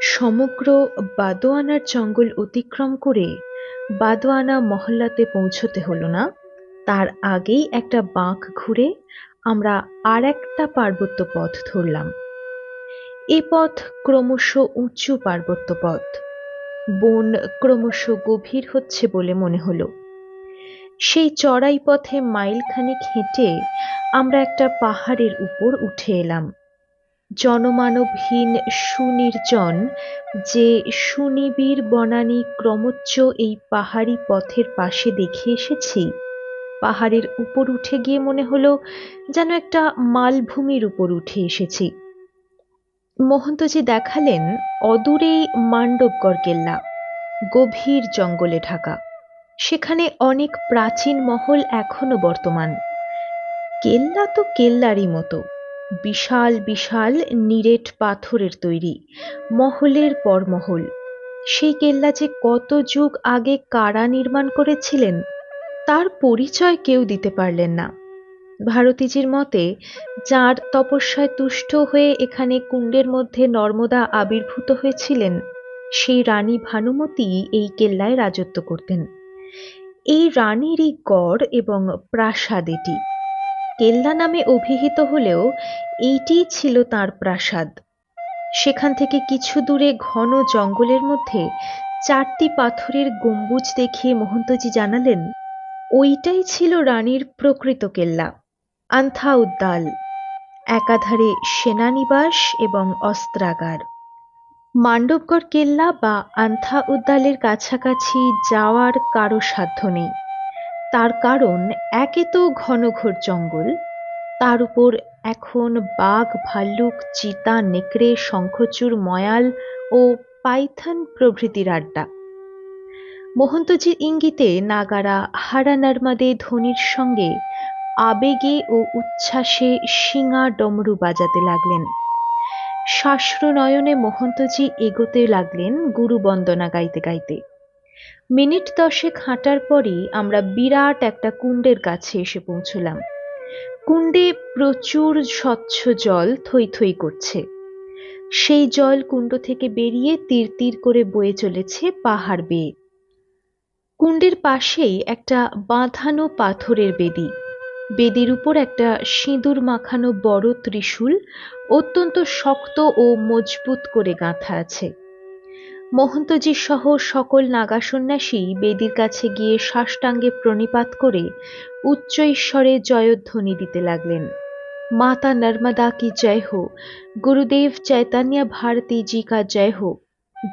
সমগ্র বাদোয়ানার জঙ্গল অতিক্রম করে বাদোয়ানা মহল্লাতে পৌঁছতে হলো না। তার আগেই একটা বাঁক ঘুরে আমরা আর একটা পার্বত্য পথ ধরলাম। এ পথ ক্রমশ উঁচু পার্বত্য পথ। বন ক্রমশ গভীর হচ্ছে বলে মনে হলো। সেই চড়াই পথে মাইলখানেক হেঁটে আমরা একটা পাহাড়ের উপর উঠে এলাম। জনমানবহীন সুনির্জন, যে সুনিবিড় বনানী ক্রমোচ্চ এই পাহাড়ি পথের পাশে দেখে এসেছি। পাহাড়ের উপর উঠে গিয়ে মনে হলো যেন একটা মালভূমির উপর উঠে এসেছি। মহন্তজি দেখালেন অদূরেই মান্ডবগড় কেল্লা গভীর জঙ্গলে ঢাকা। সেখানে অনেক প্রাচীন মহল এখনও বর্তমান। কেল্লা তো কেল্লারই মতো। বিশাল বিশাল নিরেট পাথরের তৈরি, মহলের পর মহল সেই কেল্লা যে কত যুগ আগে কারা নির্মাণ করেছিলেন, তার পরিচয় কেউ দিতে পারলেন না। ভারতীজির মতে, যার তপস্যায় তুষ্ট হয়ে এখানে কুণ্ডের মধ্যে নর্মদা আবির্ভূত হয়েছিলেন, সেই রানী ভানুমতি এই কেল্লায় রাজত্ব করতেন। এই রানীরই গড় এবং প্রাসাদ এটি। কেল্লা নামে অভিহিত হলেও এইটিই ছিল তার প্রাসাদ। সেখান থেকে কিছু দূরে ঘন জঙ্গলের মধ্যে চারটি পাথরের গম্বুজ দেখিয়ে মহন্তজি জানালেন, ওইটাই ছিল রানীর প্রকৃত কেল্লা আন্থা উদ্দাল একাধারে সেনানিবাস এবং অস্ত্রাগার। মান্ডবগড় কেল্লা বা আন্থা উদ্দালের কাছাকাছি যাওয়ার কারও সাধ্য নেই। তার কারণ একে তো ঘনঘোর জঙ্গল, তার উপর এখন বাঘ, ভাল্লুক, চিতা, নেকড়ে শঙ্খচূড় ময়াল ও পাইথন প্রভৃতির আড্ডা। মহন্তজির ইঙ্গিতে নাগারা হারা নর্মাদে ধ্বনির সঙ্গে আবেগে ও উচ্ছ্বাসে শিঙা ডমরু বাজাতে লাগলেন। শ্বাশ্রুনয়নে মহন্তজি এগোতে লাগলেন গুরু বন্দনা গাইতে গাইতে। মিনিট দশেক হাঁটার পরই আমরা বিরাট একটা কুণ্ডের কাছে এসে পৌঁছলাম। কুণ্ডে প্রচুর স্বচ্ছ জল থই থই করছে। সেই জল কুণ্ড থেকে বেরিয়ে তীর তীর করে বয়ে চলেছে পাহাড় বেয়ে। কুণ্ডের পাশেই একটা বাঁধানো পাথরের বেদি। বেদির উপর একটা সিঁদুর মাখানো বড় ত্রিশূল অত্যন্ত শক্ত ও মজবুত করে গাঁথা আছে। মহন্তজি সহ সকল নাগা সন্ন্যাসী বেদির কাছে গিয়ে সাষ্টাঙ্গে প্রণিপাত করে উচ্চ ঈশ্বরে জয়ধ্বনি দিতে লাগলেন। মাতা নর্মদা কি জয় হো গুরুদেব চৈতন্য ভারতী জি কা জয় হো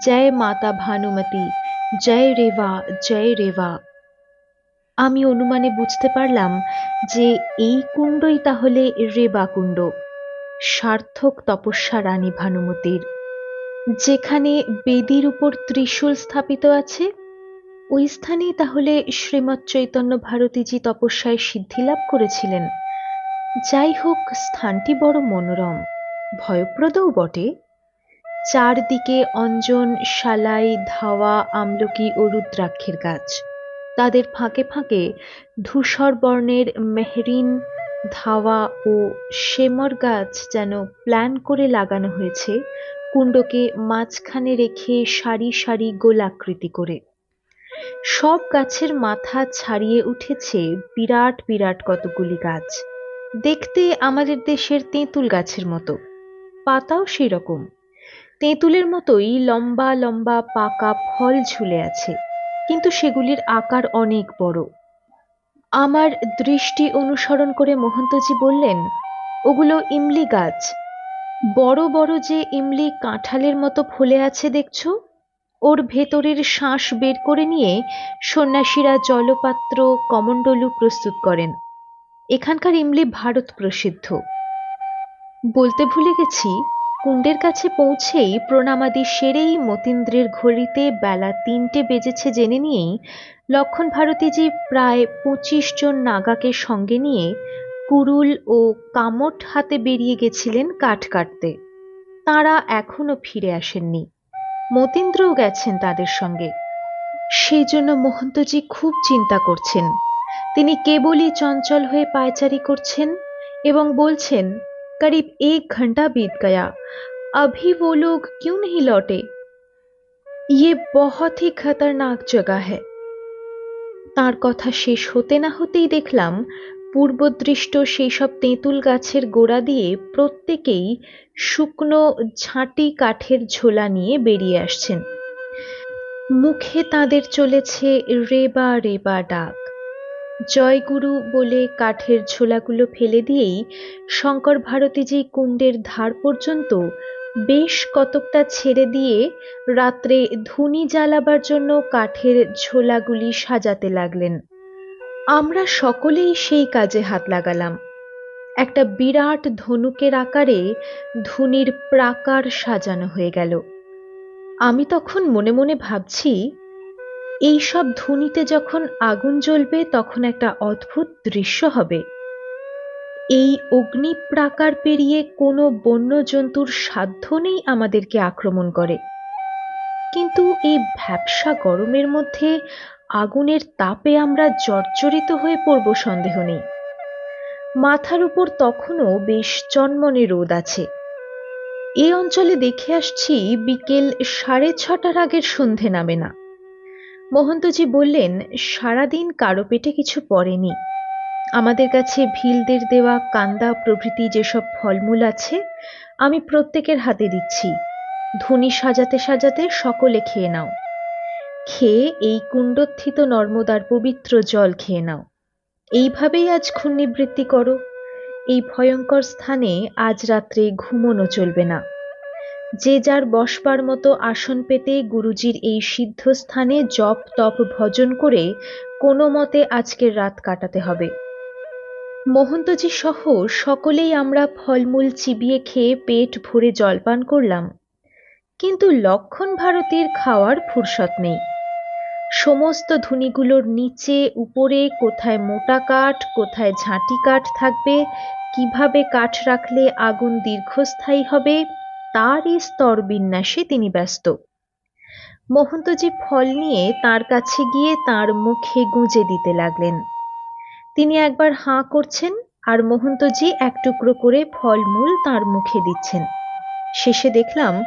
জয় মাতা ভানুমতি, জয় রেবা জয় রেবা। আমি অনুমানে বুঝতে পারলাম যে এই কুণ্ডই তাহলে রেবা কুণ্ড, সার্থক তপস্যা রানী ভানুমতির। যেখানে বেদির উপর ত্রিশূল স্থাপিত আছে, ওই স্থানেই তাহলে শ্রীমৎ চৈতন্য ভারতীজি তপস্যায় সিদ্ধি লাভ করেছিলেন। যাই হোক, স্থানটি বড় মনোরম, ভয়প্রদও বটে। চারদিকে অঞ্জন, শালাই, ধাওয়া, আমলকি ও রুদ্রাক্ষের গাছ। তাদের ফাঁকে ফাঁকে ধূসর বর্ণের মেহরিন, ধাওয়া ও সেমর গাছ যেন প্ল্যান করে লাগানো হয়েছে কুণ্ডকে মাঝখানে রেখে সারি সারি গোলাকৃতি করে। সব গাছের মাথা ছাড়িয়ে উঠেছে বিরাট বিরাট কতগুলি গাছ। দেখতে আমাদের দেশের তেঁতুল গাছের মতো। পাতাও সেই রকম তেঁতুলের মতোই লম্বা লম্বা পাকা ফল ঝুলে আছে, কিন্তু সেগুলির আকার অনেক বড়। আমার দৃষ্টি অনুসরণ করে মহন্তজি বললেন, ওগুলো ইমলি গাছ বড় বড় যে ইমলি কাঁঠালের মতো ফলে আছে দেখছ? ওর ভেতরের শ্বাস বের করে নিয়ে সন্ন্যাসীরা জলপাত্র, কমণ্ডলু প্রস্তুত করেন। এখানকার ইমলি ভারত প্রসিদ্ধ। বলতে ভুলে গেছি, কুণ্ডের কাছে পৌঁছেই প্রণামাদি সেরেই মতীন্দ্রের ঘড়িতে বেলা তিনটে বেজেছে জেনে নিয়েই লক্ষণ ভারতীজি প্রায় পঁচিশ জন নাগাকে সঙ্গে নিয়ে কুরুল ও কামট হাতে বেরিয়ে গেছিলেন কাঠ কাটতে তাঁরা এখনো ফিরে আসেননি মতীন্দ্রও গেছেন তাদের সঙ্গে সেই জন্য মহন্তজি খুব চিন্তা করছেন তিনি কেবলই চঞ্চল হয়ে পায়চারি করছেন এবং বলছেন करीब एक घंटा बीत गया अभी वो लोग क्यों नहीं लौटे ये बहुत ही खतरनाक जगह है তার কথা শেষ হতে না হতেই দেখলাম পূর্বদৃষ্ট সেই সব তেঁতুল গাছের গোড়া দিয়ে প্রত্যেকেই শুকনো ঝাঁটি কাঠের ঝোলা নিয়ে বেরিয়ে আসছেন। মুখে তাদের চলেছে রেবা রেবা ডাক। জয়গুরু বলে কাঠের ঝোলাগুলো ফেলে দিয়েই শঙ্কর ভারতীজি কুণ্ডের ধার পর্যন্ত বেশ কতকটা ছেড়ে দিয়ে রাত্রে ধুনি জ্বালাবার জন্য কাঠের ঝোলাগুলি সাজাতে লাগলেন। আমরা সকলেই সেই কাজে হাত লাগালাম। একটা বিরাট ধনুকের আকারে ধুনির প্রাকার সাজানো হয়ে গেল। আমি তখন মনে মনে ভাবছি এই সব ধুনিতে যখন আগুন জ্বলবে তখন একটা অদ্ভুত দৃশ্য হবে। এই অগ্নি প্রাকার পেরিয়ে কোনো বন্য জন্তুর সাধ্য নেই আমাদেরকে আক্রমণ করে। কিন্তু এই ভ্যাবসা গরমের মধ্যে আগুনের তাপে আমরা জর্জরিত হয়ে পড়ব, সন্দেহ নেই। মাথার উপর তখনও বেশ চনমনে রোদ আছে। এই অঞ্চলে দেখে আসছি বিকেল সাড়ে ছটার আগের সন্ধে নামে না। মহন্তজি বললেন, সারাদিন কারও পেটে কিছু পড়েনি। আমাদের কাছে ভিলদের দেওয়া কান্দা প্রভৃতি যেসব ফলমূল আছে, আমি প্রত্যেকের হাতে দিচ্ছি। ধুনি সাজাতে সাজাতে সকলে খেয়ে নাও। খেয়ে এই কুণ্ডোত্থিত নর্মদার পবিত্র জল খেয়ে নাও। এইভাবেই আজ ক্ষুণ্ণিবৃত্তি করো। এই ভয়ঙ্কর স্থানে আজ রাত্রে ঘুমোনো চলবে না। যে যার বসবার মতো আসন পেতে গুরুজির এই সিদ্ধ স্থানে জপ তপ ভজন করে কোনো মতে আজকের রাত কাটাতে হবে। মহন্তজি সহ সকলেই আমরা ফলমূল চিবিয়ে খেয়ে পেট ভরে জলপান করলাম। কিন্তু লক্ষণ ভারতীর খাওয়ার ফুরসত নেই। সমস্ত ধুনিগুলোর নিচে, উপরে, কোথায় মোটা কাঠ, কোথায় ঝাঁটি কাঠ থাকবে, কীভাবে কাঠ রাখলে আগুন দীর্ঘস্থায়ী হবে, তারই স্তর বিন্যাসে তিনি ব্যস্ত। মহন্তজি ফল নিয়ে তার কাছে গিয়ে তার মুখে গুঁজে দিতে লাগলেন। তিনি একবার হাঁ করছেন আর মহন্তজি এক টুকরো করে ফলমূল তার মুখে দিচ্ছেন। শেষে দেখলাম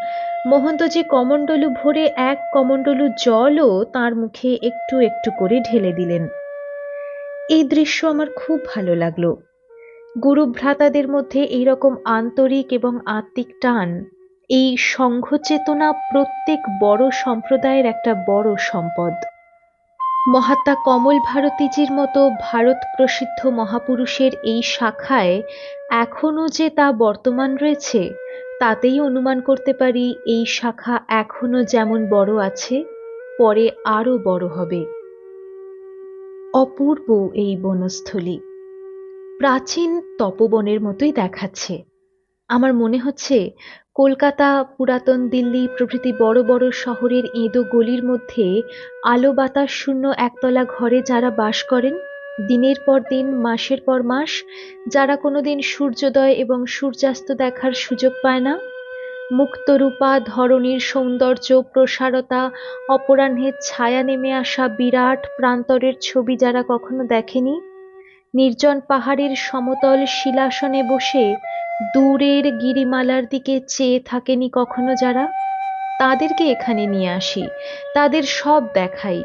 মহন্তজি কমণ্ডলু ভরে এক কমণ্ডলু জলও তার মুখে একটু একটু করে ঢেলে দিলেন। এই দৃশ্য আমার খুব ভালো লাগল। গুরু ভ্রাতাদের মধ্যে এইরকম আন্তরিক এবং আত্মিক টান, এই সংঘ চেতনা প্রত্যেক বড় সম্প্রদায়ের একটা বড় সম্পদ। মহাত্মা কমল ভারতীজির মতো ভারত প্রসিদ্ধ মহাপুরুষের এই শাখায় এখনও যে তা বর্তমান রয়েছে তাতেই অনুমান করতে পারি, এই শাখা এখনও যেমন বড় আছে, পরে আরও বড় হবে। অপূর্ব এই বনস্থলী। প্রাচীন তপবনের মতোই দেখাচ্ছে। আমার মনে হচ্ছে, কলকাতা, পুরাতন দিল্লি প্রভৃতি বড় বড় শহরের এঁদো গলির মধ্যে আলো বাতাস শূন্য একতলা ঘরে যারা বাস করেন দিনের পর দিন, মাসের পর মাস, যারা কোনোদিন সূর্যোদয় এবং সূর্যাস্ত দেখার সুযোগ পায় না। মুক্তরূপা, ধরণীর সৌন্দর্য, প্রসারতা অপরাহ্নের ছায়া নেমে আসা বিরাট প্রান্তরের ছবি যারা কখনো দেখেনি, নির্জন পাহাড়ের সমতল শিলাসনে বসে দূরের গিরিমালার দিকে চেয়ে থাকেনি কখনো যারা? তাদেরকে এখানে নিয়ে আসি, তাদের সব দেখাই।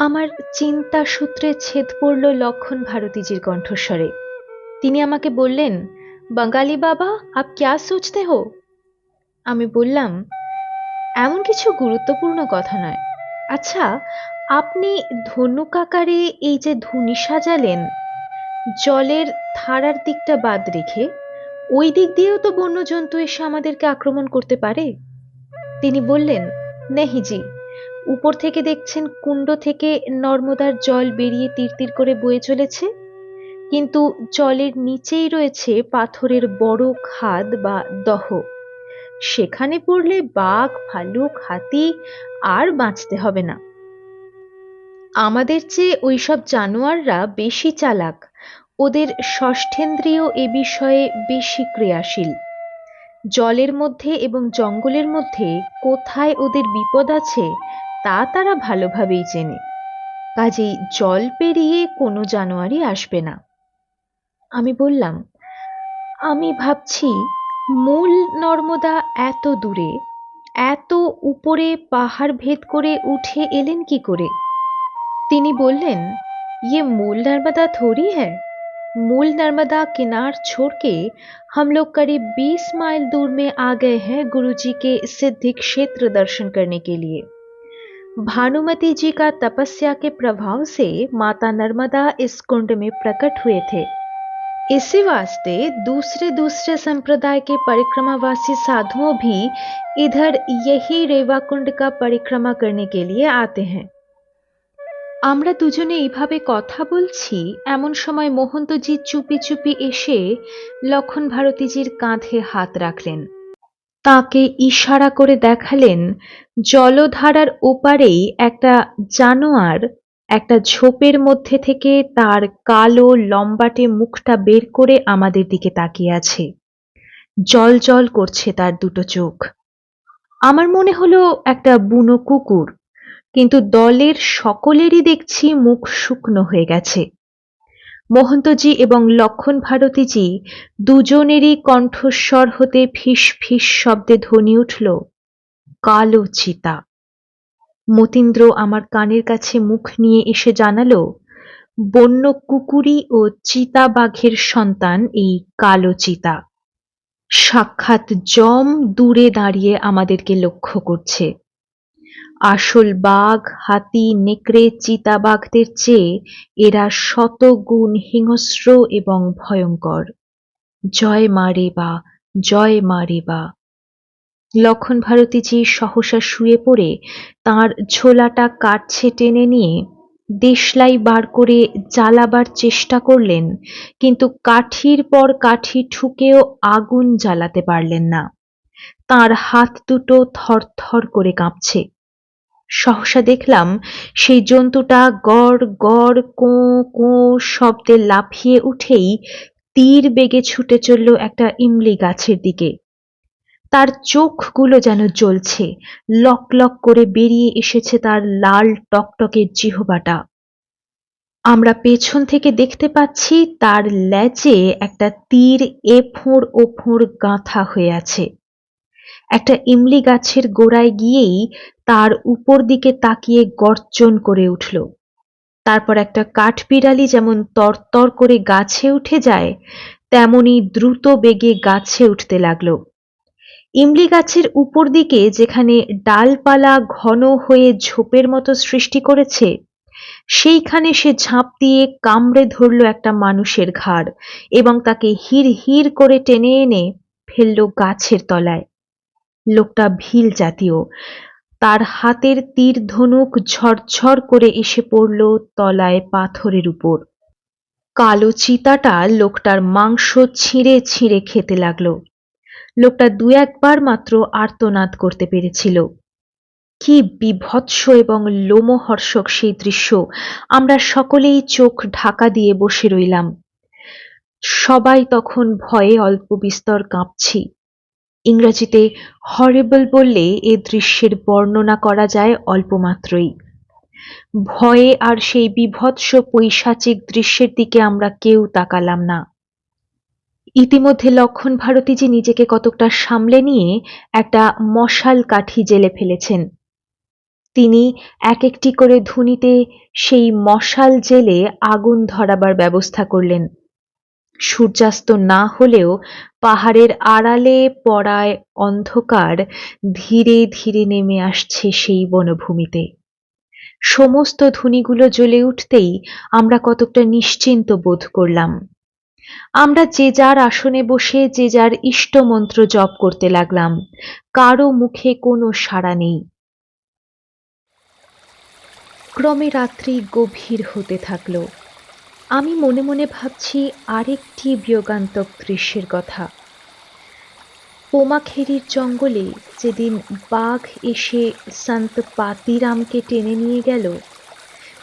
আমার চিন্তা সূত্রে ছেদ পড়ল লক্ষণ ভারতীজির কণ্ঠস্বরে। তিনি আমাকে বললেন, বাঙালি বাবা, আপ ক্যা সোচতে হো? আমি বললাম, এমন কিছু গুরুত্বপূর্ণ কথা নয়। আচ্ছা আপনি ধনুকাকারে এই যে ধুনি সাজালেন, জলের ধারার দিকটা বাদ রেখে, ওই দিক দিয়েও তো বন্যজন্তু এসে আমাদেরকে আক্রমণ করতে পারে? তিনি বললেন নেহিজি উপর থেকে দেখছেন কুণ্ড থেকে নর্মদার জল বেরিয়ে তীর তীর করে বয়ে চলেছে। কিন্তু জলের নিচেই রয়েছে পাথরের বড় খাদ বা দহ। সেখানে পড়লে বাঘ, ভালুক, হাতি আর বাঁচতে হবে না। আমাদের চেয়ে ওইসব জানোয়াররা বেশি চালাক। ওদের ষষ্ঠেন্দ্রিয় এ বিষয়ে বেশি ক্রিয়াশীল। জলের মধ্যে এবং জঙ্গলের মধ্যে কোথায় ওদের বিপদ আছে তা তারা ভালোভাবেই চেনে কাজেই জল পেরিয়ে কোনো জানোয়ারই আসবে না আমি বললাম আমি ভাবছি মূল নর্মদা এত দূরে এত উপরে পাহাড় ভেদ করে উঠে এলেন কি করে তিনি বললেন ये मूल नर्मदा थोड़ी है मूल नर्मदा किनार छोड़ के हम लोग करीब 20 माइल दूर में आ गए हैं गुरुजी के सिद्धि क्षेत्र दर्शन करने के लिए भानुमति जी का तपस्या के प्रभाव से माता नर्मदा इस कुंड में प्रकट हुए थे इसी वास्ते दूसरे दूसरे संप्रदाय के परिक्रमावासी साधुओं भी इधर यही रेवा कुंड का परिक्रमा करने के लिए आते हैं আমরা দুজনে এইভাবে কথা বলছি এমন সময় মোহন্তজি চুপি চুপি এসে লক্ষণ ভারতীজির কাঁধে হাত রাখলেন তাকে ইশারা করে দেখালেন, জলধারার ওপারেই একটা জানোয়ার, একটা ঝোপের মধ্যে থেকে তার কালো লম্বাটে মুখটা বের করে আমাদের দিকে তাকিয়ে আছে। জল জল করছে তার দুটো চোখ। আমার মনে হলো একটা বুনো কুকুর, কিন্তু দলের সকলেরই দেখছি মুখ শুকনো হয়ে গেছে। মহন্তজি এবং লক্ষণ ভারতীজি দুজনেরই কণ্ঠস্বর হতে ফিস ফিস শব্দে ধ্বনি উঠল, কালো চিতা, মতীন্দ্র আমার কানের কাছে মুখ নিয়ে এসে জানালো, বন্য কুকুরি ও চিতা বাঘের সন্তান এই কালো চিতা। সাক্ষাৎ জম দূরে দাঁড়িয়ে আমাদেরকে লক্ষ্য করছে। আসল বাঘ, হাতি, নেকড়ে চিতাবাঘদের চেয়ে এরা শত গুণ হিংস্র এবং ভয়ঙ্কর। জয় মা রে বা, জয় মা রে বা। লক্ষণ ভারতীজি সহসা শুয়ে পড়ে, তার ঝোলাটা কাটছে টেনে নিয়ে, দেশলাই বার করে জ্বালাবার চেষ্টা করলেন, কিন্তু কাঠির পর কাঠি ঠুকেও আগুন জ্বালাতে পারলেন না। তার হাত দুটো থরথর করে কাঁপছে। সহসা দেখলাম সেই জন্তুটা গড় গড় কোঁ কোঁ শব্দে লাফিয়ে উঠেই তীর বেগে ছুটে চলল একটা ইমলি গাছের দিকে। তার চোখগুলো যেন জ্বলছে, লক লক করে বেরিয়ে এসেছে তার লাল টকটকের জিহবাটা। আমরা পেছন থেকে দেখতে পাচ্ছি তার ল্যাচে একটা তীর এ ফোঁড় ও ফোঁড় গাঁথা হয়ে আছে। একটা ইমলি গাছের গোড়ায় গিয়েই তার উপর দিকে তাকিয়ে গর্জন করে উঠল। তারপর একটা কাঠবিড়ালি যেমন তরতর করে গাছে উঠে যায়, তেমনি দ্রুত বেগে গাছে উঠতে লাগল। ইমলি গাছের উপর দিকে যেখানে ডালপালা ঘন হয়ে ঝোপের মতো সৃষ্টি করেছে, সেইখানে সে ঝাঁপ দিয়ে কামড়ে ধরল একটা মানুষের ঘাড় এবং তাকে হির হির করে টেনে এনে ফেলল গাছের তলায়। লোকটা ভিল জাতীয় তার হাতের তীর ধনুক ঝরঝর করে এসে পড়ল তলায় পাথরের উপর। কালো চিতাটা লোকটার মাংস ছিঁড়ে ছিঁড়ে খেতে লাগল। লোকটা দু একবার মাত্র আর্তনাদ করতে পেরেছিল। কি বিভৎস এবং লোমহর্ষক সেই দৃশ্য। আমরা সকলেই চোখ ঢাকা দিয়ে বসে রইলাম। সবাই তখন ভয়ে অল্প বিস্তর কাঁপছি। ইংরেজিতে হরেবল বললে এ দৃশ্যের বর্ণনা করা যায় অল্প মাত্রই ভয়ে আর সেই বিভৎস পৈশাচিক দৃশ্যের দিকে আমরা কেউ তাকালাম না। ইতিমধ্যে লক্ষণ ভারতীজি নিজেকে কতকটা সামলে নিয়ে একটা মশাল কাঠি জেলে ফেলেছেন। তিনি এক একটি করে ধুনিতে সেই মশাল জেলে আগুন ধরাবার ব্যবস্থা করলেন। সূর্যাস্ত না হলেও পাহাড়ের আড়ালে পড়ায় অন্ধকার ধীরে ধীরে নেমে আসছে সেই বনভূমিতে। সমস্ত ধুনিগুলো জ্বলে উঠতেই আমরা কতকটা নিশ্চিন্ত বোধ করলাম। আমরা যে যার আসনে বসে যে যার ইষ্ট মন্ত্র জপ করতে লাগলাম, কারও মুখে কোনো সাড়া নেই। ক্রমে রাত্রি গভীর হতে থাকল। আমি মনে মনে ভাবছি আরেকটি বিয়োগান্তক দৃশ্যের কথা। পোমাখেরির জঙ্গলে যেদিন বাঘ এসে সন্ত পাতিরামকে টেনে নিয়ে গেল,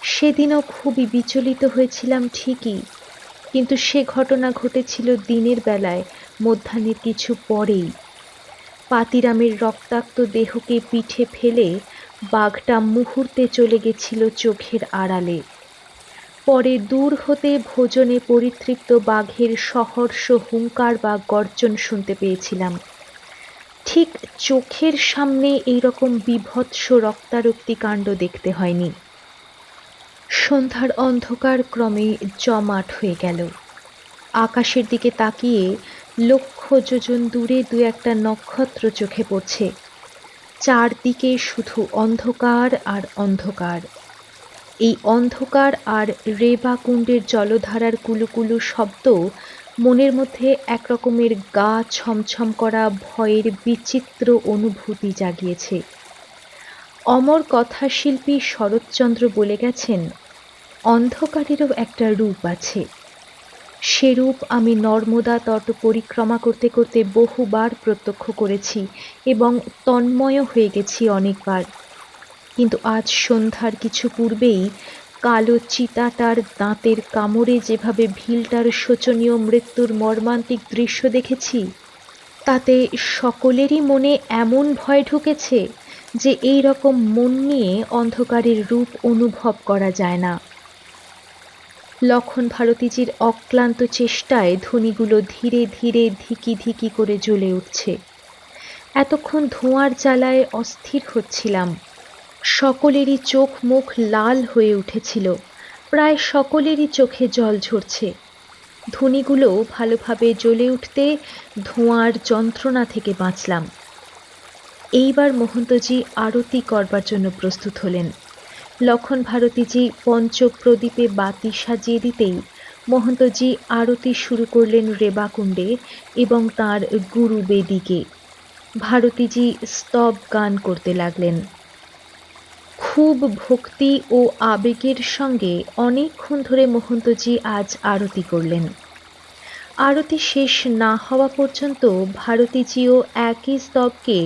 সেদিনও খুবই বিচলিত হয়েছিলাম ঠিকই, কিন্তু সে ঘটনা ঘটেছিল দিনের বেলায়, মধ্যাহ্নের কিছু পরেই। পাতিরামের রক্তাক্ত দেহকে পিঠে ফেলে বাঘটা মুহূর্তে চলে গেছিল চোখের আড়ালে। পরে দূর হতে ভোজনে পরিতৃপ্ত বাঘের সহর্ষ হুঙ্কার বা গর্জন শুনতে পেয়েছিলাম। ঠিক চোখের সামনে এইরকম বীভৎস রক্তারক্তি কাণ্ড দেখতে হয়নি। সন্ধ্যার অন্ধকার ক্রমে জমাট হয়ে গেল। আকাশের দিকে তাকিয়ে লক্ষ যোজন দূরে দু একটা নক্ষত্র চোখে পড়ছে। চারদিকে শুধু অন্ধকার আর অন্ধকার। এই অন্ধকার আর রেবা কুণ্ডের জলধারার কুলুকুলু শব্দ মনের মধ্যে এক রকমের গা ছমছম করা ভয়ের বিচিত্র অনুভূতি জাগিয়েছে। অমর কথাশিল্পী শরৎচন্দ্র বলে গেছেন, অন্ধকারেরও একটা রূপ আছে। সেরূপ আমি নর্মদা তট পরিক্রমা করতে করতে বহুবার প্রত্যক্ষ করেছি এবং তন্ময় হয়ে গেছি অনেকবার। কিন্তু আজ সন্ধ্যার কিছু পূর্বেই কালো চিতাটার দাঁতের কামড়ে যেভাবে ভিলটার শোচনীয় মৃত্যুর মর্মান্তিক দৃশ্য দেখেছি, তাতে সকলেরই মনে এমন ভয় ঢুকেছে যে এই রকম মন নিয়ে অন্ধকারের রূপ অনুভব করা যায় না। লক্ষণ ভারতীজির অক্লান্ত চেষ্টায় ধ্বনিগুলো ধীরে ধীরে ধিকি ধিকি করে জ্বলে উঠছে। এতক্ষণ ধোঁয়ার জ্বালায় অস্থির হচ্ছিলাম। সকলেরই চোখ মুখ লাল হয়ে উঠেছিল। প্রায় সকলেরই চোখে জল ঝরছে। ধুনিগুলো ভালোভাবে জ্বলে উঠতে ধোঁয়ার যন্ত্রণা থেকে বাঁচলাম। এইবার মহন্তজি আরতি করবার জন্য প্রস্তুত হলেন। লক্ষণ ভারতীজি পঞ্চপ্রদীপে বাতি সাজিয়ে দিতেই মহন্তজি আরতি শুরু করলেন রেবাকুণ্ডে এবং তার গুরু বেদিকে। ভারতীজি স্তব গান করতে লাগলেন। খুব ভক্তি ও আবেগের সঙ্গে অনেকক্ষণ ধরে মহন্তজি আজ আরতি করলেন। আরতি শেষ না হওয়া পর্যন্ত ভারতীজিও একই স্তবকে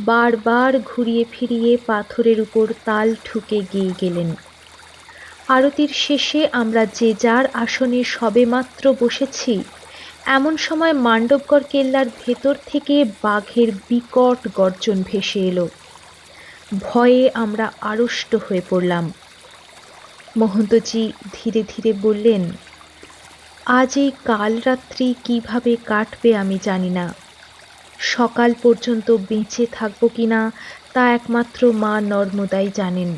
বারবার ঘুরিয়ে ফিরিয়ে পাথরের উপর তাল ঠুকে গিয়ে গেলেন। আরতির শেষে আমরা যে যার আসনে সবেমাত্র বসেছি, এমন সময় মান্ডবগড় কেল্লার ভেতর থেকে বাঘের বিকট গর্জন ভেসে এলো। ভয়ে আমরা আড়ষ্ট হয়ে পড়লাম। মহন্তজি ধীরে ধীরে বললেন, আজ এই কাল রাত্রি কীভাবে কাটবে আমি জানি না। সকাল পর্যন্ত বেঁচে থাকব কি না, তা একমাত্র মা নর্মদাই জানেন।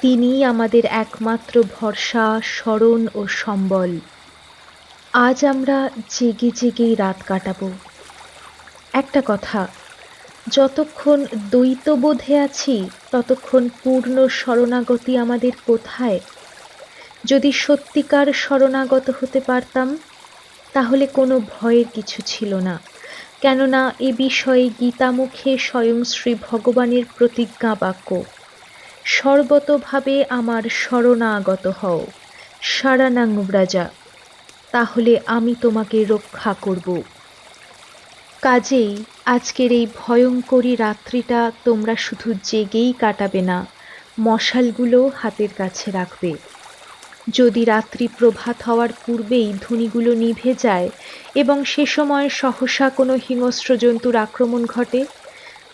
তিনিই আমাদের একমাত্র ভরসা, স্মরণ ও সম্বল। আজ আমরা জেগে জেগেই রাত কাটাবো। একটা কথা যতক্ষণ দ্বৈতবোধে আছি, ততক্ষণ পূর্ণ শরণাগতি আমাদের কোথায়? যদি সত্যিকার শরণাগত হতে পারতাম, তাহলে কোনো ভয়ের কিছু ছিল না। কেননা এ বিষয়ে গীতামুখে স্বয়ং শ্রী ভগবানের প্রতিজ্ঞা বাক্য, সর্বতভাবে আমার শরণাগত হও। সারানাং রাজা তাহলে আমি তোমাকে রক্ষা করব। কাজেই আজকের এই ভয়ঙ্করী রাত্রিটা তোমরা শুধু জেগেই কাটাবে না, মশালগুলো হাতের কাছে রাখবে। যদি রাত্রি প্রভাত হওয়ার পূর্বেই ধুনিগুলো নিভে যায় এবং সে সময় সহসা কোনো হিংস্র জন্তুর আক্রমণ ঘটে,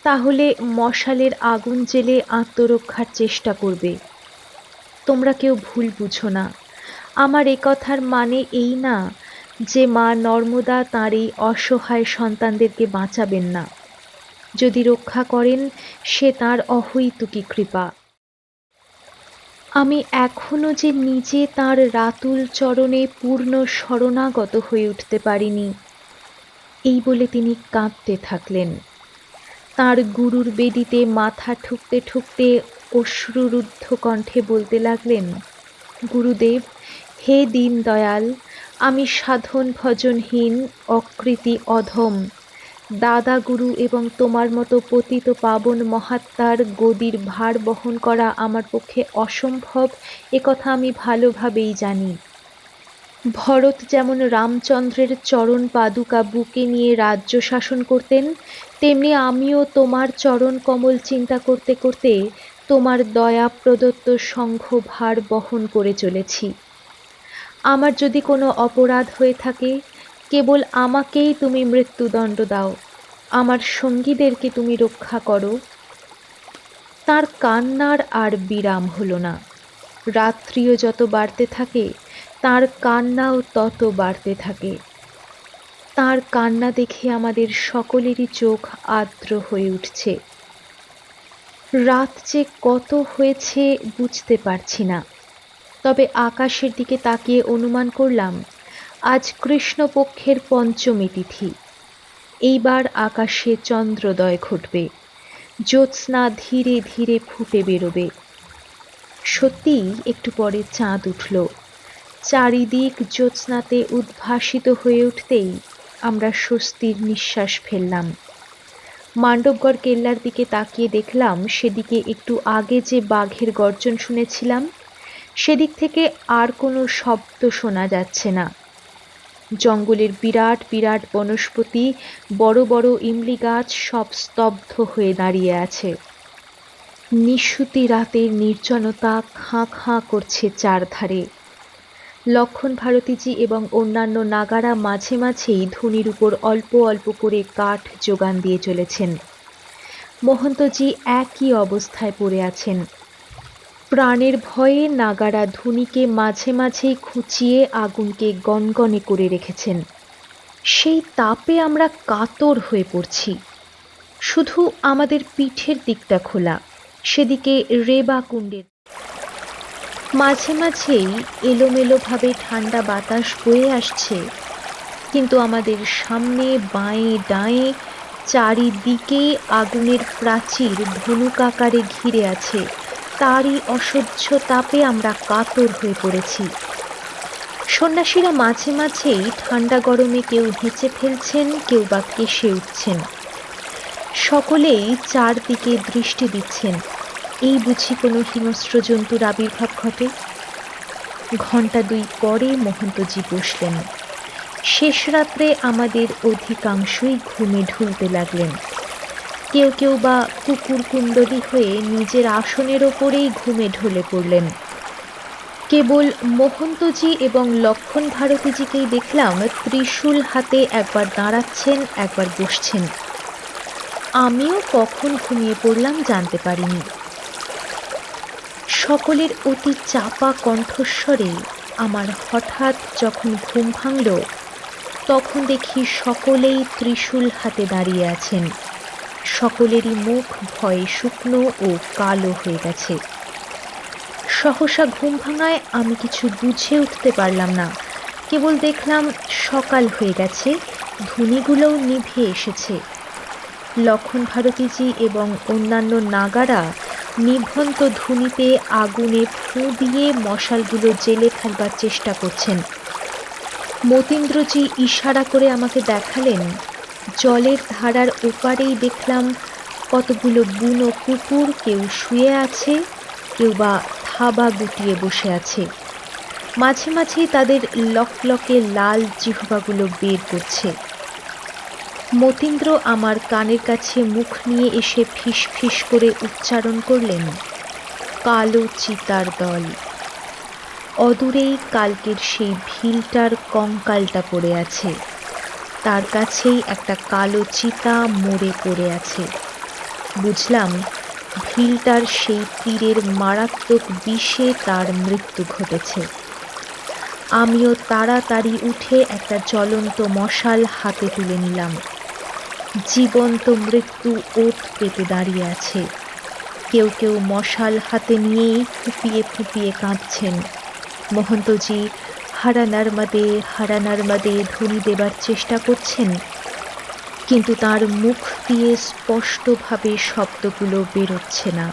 তাহলে মশালের আগুন জেলে আত্মরক্ষার চেষ্টা করবে। তোমরা কেউ ভুল বুঝো না। আমার এ কথার মানে এই না যে মা নর্মদা তাঁর এই অসহায় সন্তানদেরকে বাঁচাবেন না। যদি রক্ষা করেন, সে তাঁর অহৈতুকী কৃপা। আমি এখনও যে নিজে তার রাতুল চরণে পূর্ণ শরণাগত হয়ে উঠতে পারিনি, এই বলে তিনি কাঁদতে থাকলেন। তার গুরুর বেদিতে মাথা ঠুকতে ঠুকতে অশ্রুরুদ্ধ কণ্ঠে বলতে লাগলেন, গুরুদেব, হে দীন দয়াল আমি সাধন ভজনহীন, অকৃতি অধম। দাদা গুরু এবং তোমার মতো পতিত পাবন মহাত্মার গদির ভার বহন করা আমার পক্ষে অসম্ভব একথা আমি ভালোভাবেই জানি। ভরত যেমন রামচন্দ্রের চরণ পাদুকা বুকে নিয়ে রাজ্য শাসন করতেন, তেমনি আমিও তোমার চরণ কমল চিন্তা করতে করতে তোমার দয়া প্রদত্ত সংঘ ভার বহন করে চলেছি। আমার যদি কোনো অপরাধ হয়ে থাকে, কেবল আমাকেই তুমি মৃত্যুদণ্ড দাও। আমার সঙ্গীদেরকে তুমি রক্ষা করো। তার কান্নার আর বিরাম হলো না। রাত্রিও যত বাড়তে থাকে, তার কান্নাও তত বাড়তে থাকে। তার কান্না দেখে আমাদের সকলেরই চোখ আর্দ্র হয়ে উঠছে। রাত যে কত হয়েছে বুঝতে পারছি না। তবে আকাশের দিকে তাকিয়ে অনুমান করলাম, আজ কৃষ্ণপক্ষের পঞ্চমী তিথি। এইবার আকাশে চন্দ্রোদয় ঘটবে, জ্যোৎস্না ধীরে ধীরে ফুটে বেরোবে। সত্যিই একটু পরে চাঁদ উঠল। চারিদিক জ্যোৎস্নাতে উদ্ভাসিত হয়ে উঠতেই আমরা স্বস্তির নিঃশ্বাস ফেললাম। মান্ডবগড় কেল্লার দিকে তাকিয়ে দেখলাম, সেদিকে একটু আগে যে বাঘের গর্জন শুনেছিলাম সেদিক থেকে আর কোনো শব্দ শোনা যাচ্ছে না। জঙ্গলের বিরাট বিরাট বনস্পতি, বড় বড় ইমলি গাছ সব স্তব্ধ হয়ে দাঁড়িয়ে আছে। নিশুতি রাতের নির্জনতা খাঁ খাঁ করছে চারধারে। লক্ষণ ভারতীজি এবং অন্যান্য নাগারা মাঝে মাঝেই ধুনির উপর অল্প অল্প করে কাঠ যোগান দিয়ে চলেছেন। মহন্তজি একই অবস্থায় পড়ে আছেন। প্রাণের ভয়ে নাগারা ধুনিকে মাঝে মাঝেই খুঁচিয়ে আগুনকে গনগনে করে রেখেছেন। সেই তাপে আমরা কাতর হয়ে পড়ছি। শুধু আমাদের পিঠের দিকটা খোলা, সেদিকে রেবা কুণ্ডের মাঝে মাঝেই এলোমেলোভাবে ঠান্ডা বাতাস বয়ে আসছে, কিন্তু আমাদের সামনে বাঁয়ে ডাঁয়ে চারিদিকে আগুনের প্রাচীর ধনুক আকারে ঘিরে আছে। তারই অসহ্য তাপে আমরা কাতর হয়ে পড়েছি। সন্ন্যাসীরা মাঝে মাঝেই ঠান্ডা গরমে কেউ হেঁচে ফেলছেন, কেউ বা কেসে উঠছেন। সকলেই চারদিকে দৃষ্টি দিচ্ছেন। এই বুঝি কোনো হিংস্র জন্তুর আবির্ভাব ঘটে? ঘণ্টা দুই পরে মহন্তজি বসলেন। শেষ রাত্রে আমাদের অধিকাংশই ঘুমে ঢুলতে লাগলেন। কেউ কেউ বা কুকুর কুণ্ডলী হয়ে নিজের আসনের ওপরেই ঘুমে ঢলে পড়লেন। কেবল মোহন্তজি এবং লক্ষণ ভারতীজিকেই দেখলাম ত্রিশূল হাতে একবার দাঁড়াচ্ছেন, একবার বসছেন। আমিও কখন ঘুমিয়ে পড়লাম জানতে পারিনি। সকলের অতি চাপা কণ্ঠস্বরে আমার হঠাৎ যখন ঘুম ভাঙল, তখন দেখি সকলেই ত্রিশূল হাতে দাঁড়িয়ে আছেন। সকলেরই মুখ ভয়ে শুকনো ও কালো হয়ে গেছে। সহসা ঘুম ভাঙায় আমি কিছু বুঝে উঠতে পারলাম না। কেবল দেখলাম সকাল হয়ে গেছে, ধুনিগুলোও নিভে এসেছে। লক্ষণ ভারতীজি এবং অন্যান্য নাগারা নিভন্ত ধুনিতে আগুনে ফু দিয়ে মশালগুলো জেলে ফেলবার চেষ্টা করছেন। মতীন্দ্রজি ইশারা করে আমাকে দেখালেন জলের ধারার ওপারেই দেখলাম কতগুলো বুনো কুকুর, কেউ শুয়ে আছে, কেউ বা থাবা গুটিয়ে বসে আছে। মাঝে মাঝেই তাদের লকলকে লাল জিহ্বাগুলো বের করছে। মতীন্দ্র আমার কানের কাছে মুখ নিয়ে এসে ফিস ফিস করে উচ্চারণ করলেন, কালো চিতার দল, অদূরেই কালকের সেই ভিলটার কঙ্কালটা পড়ে আছে। তার কাছেই একটা কালো চিতা মরে পড়ে আছে। বুঝলাম, ভিলটার সেই তীরের মারাত্মক বিষে তার মৃত্যু ঘটেছে। আমিও তাড়াতাড়ি উঠে একটা জ্বলন্ত মশাল হাতে তুলে নিলাম। জীবন্ত মৃত্যু ওত পেতে দাঁড়িয়ে আছে। কেউ কেউ মশাল হাতে নিয়েই ফুপিয়ে ফুপিয়ে কাঁদছেন। মহন্তজি হারা মাদে হারানার মাদে ধ্বনি দেবার চেষ্টা করছেন। কিন্তু তার মুখ দিয়ে স্পষ্টভাবে শব্দগুলো বেরোচ্ছে না।